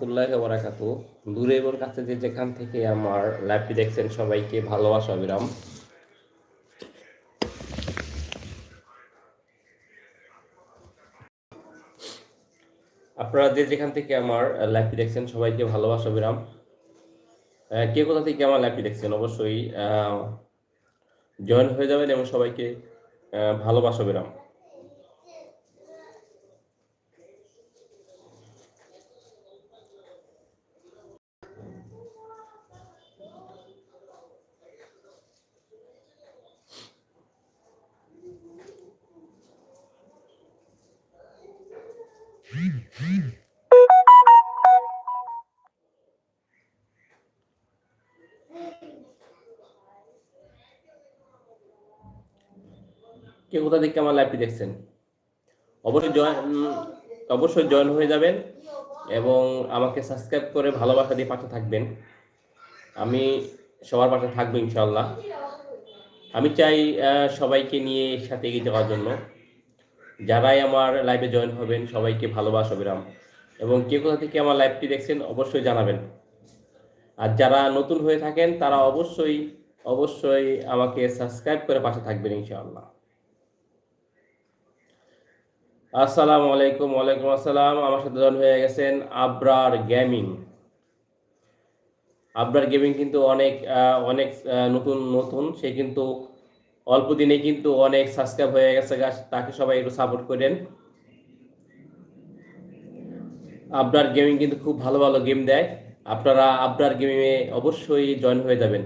রহমতুল্লাহি ওয়া বারাকাতুহু। দূরে এবং কাছে যে যেখান থেকে আমার লাইভটি দেখছেন সবাইকে ভালোবাসা অবিরাম আপনারা যে যেখান থেকে আমার লাইভটি দেখছেন সবাইকে ভালোবাসা অবিরাম আহ, কে কোথা থেকে আমার লাইভটি দেখছেন? অবশ্যই জয়েন হয়ে যাবেন এবং সবাইকে ভালোবাসা অবিরাম কে কোথা থেকে আমার লাইভটি দেখছেন? অবশ্যই জয়েন অবশ্যই জয়েন হয়ে যাবেন এবং আমাকে সাবস্ক্রাইব করে ভালোবাসা দিয়ে পাশে থাকবেন। আমি সবার পাশে থাকব ইনশাল্লাহ আমি চাই সবাইকে নিয়ে একসাথে এগিয়ে যাওয়ার জন্য। যারাই আমার লাইভে জয়েন হবেন, সবাইকে ভালোবাসা বিরাম। এবং কে কোথা থেকে আমার লাইভটি দেখছেন, অবশ্যই জানাবেন। আর যারা নতুন হয়ে থাকেন, তারা অবশ্যই অবশ্যই আমাকে সাবস্ক্রাইব করে পাশে থাকবেন ইনশাআল্লাহ। আসসালামু আলাইকুম, ওয়ালাইকুম আসসালাম। আমার সাথে জয়েন হয়ে গেছেন আবরার গেমিং। আবরার গেমিং কিন্তু অনেক অনেক নতুন নতুন। সে কিন্তু অল্প দিনে কিন্তু অনেক সাবস্ক্রাইব হয়ে গেছে তাকে সবাই একটু সাপোর্ট করেন। আবরার গেমিং কিন্তু খুব ভালো ভালো গেম দেয়। আপনারা আবরার গেমিংয়ে অবশ্যই জয়েন হয়ে যাবেন।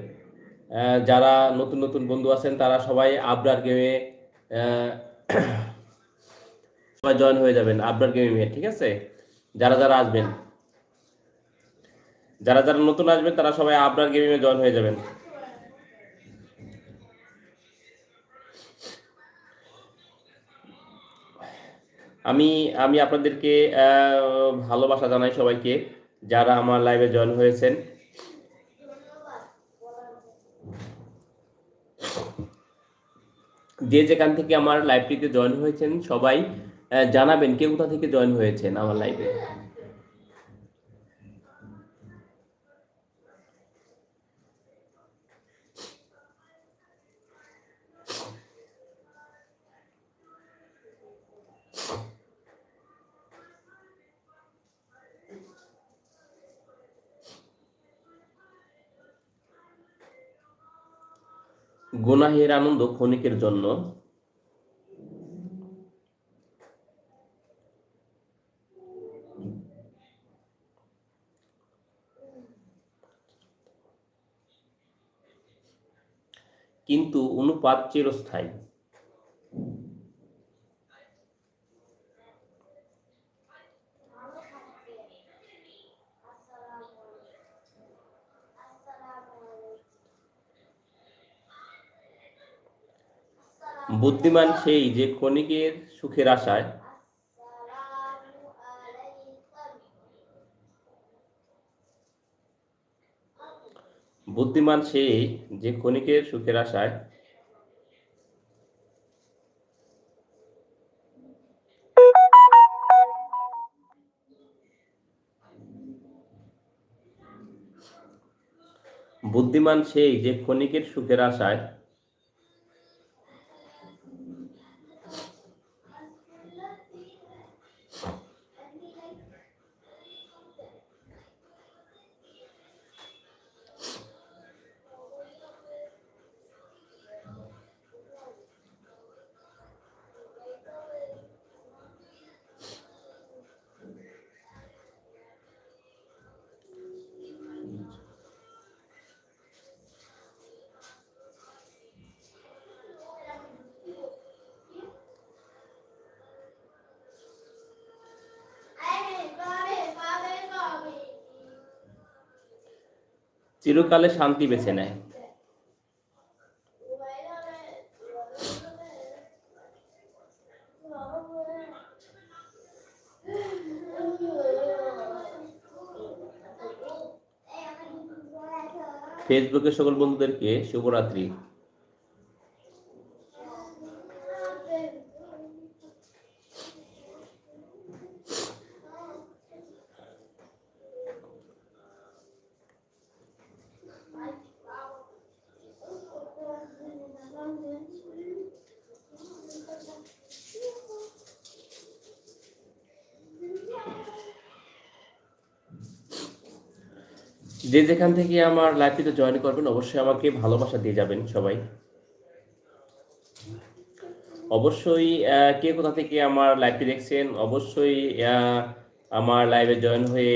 যারা নতুন নতুন বন্ধু আছেন, তারা সবাই আবরার গেমে সবাই জয়েন হয়ে যাবেন আবরার গেমিংয়ে ঠিক আছে? যারা যারা আসবেন, যারা যারা নতুন আসবেন, তারা সবাই আবরার গেমিংয়ে জয়েন হয়ে যাবেন। আমি আমি আপনাদেরকে ভালোবাসা জানাই সবাইকে, যারা আমার লাইভে জয়েন হয়েছেন। যে যেখান থেকে আমার লাইভটিতে জয়েন হয়েছেন সবাই জানাবেন কে কোথা থেকে জয়েন হয়েছেন আমার লাইভে গুনাহের আনন্দ ক্ষণিকের জন্য কিন্তু অনুপাত চিরস্থায়ী। বুদ্ধিমান সেই যে ক্ষণিকের সুখের আশায় বুদ্ধিমান সেই যে ক্ষণিকের সুখের আশায় বুদ্ধিমান সেই যে ক্ষণিকের সুখের আশায় চিরকালে শান্তি বেছে নেয়। ফেসবুকে সকল বন্ধুদেরকে শুভরাত্রি। যে যেখান থেকে আমার লাইফটিতে জয়েন করবেন, অবশ্যই আমাকে ভালোবাসা দিয়ে যাবেন সবাই। অবশ্যই কে কোথা থেকে আমার লাইভটি দেখছেন, অবশ্যই আমার লাইভে জয়েন হয়ে